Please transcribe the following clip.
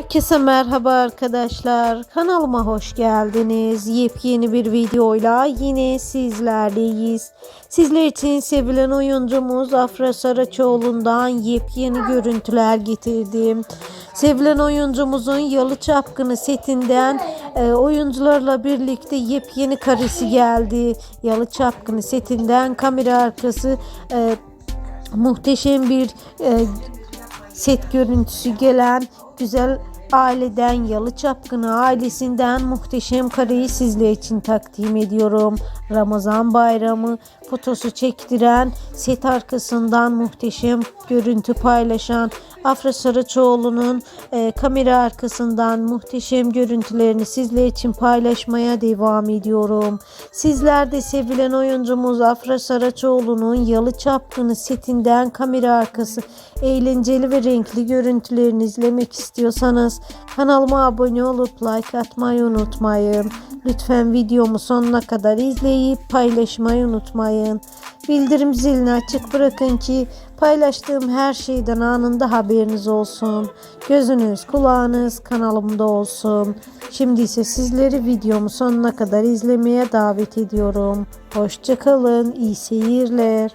Herkese merhaba arkadaşlar. Kanalıma hoş geldiniz. Yepyeni bir videoyla yine sizlerleyiz. Sizler için sevilen oyuncumuz Afra Saraçoğlu'ndan yepyeni görüntüler getirdim. Sevilen oyuncumuzun Yalı Çapkını setinden e, oyuncularla birlikte yepyeni karesi geldi. Yalı Çapkını setinden kamera arkası e, muhteşem bir e, set görüntüsü gelen güzel aileden Yalı Çapkını ailesinden muhteşem kareyi sizler için takdim ediyorum. Ramazan bayramı fotosu çektiren set arkasından muhteşem görüntü paylaşan Afra Saraçoğlu'nun e, kamera arkasından muhteşem görüntülerini sizler için paylaşmaya devam ediyorum. Sizler de sevilen oyuncumuz Afra Saraçoğlu'nun Yalı Çapkını setinden kamera arkası eğlenceli ve renkli görüntülerini izlemek istiyorsanız kanalıma abone olup like atmayı unutmayın. Lütfen videomu sonuna kadar izleyip paylaşmayı unutmayın. Bildirim zilini açık bırakın ki paylaştığım her şeyden anında haberiniz olsun. Gözünüz kulağınız kanalımda olsun. Şimdi ise sizleri videomu sonuna kadar izlemeye davet ediyorum. Hoşçakalın, iyi seyirler.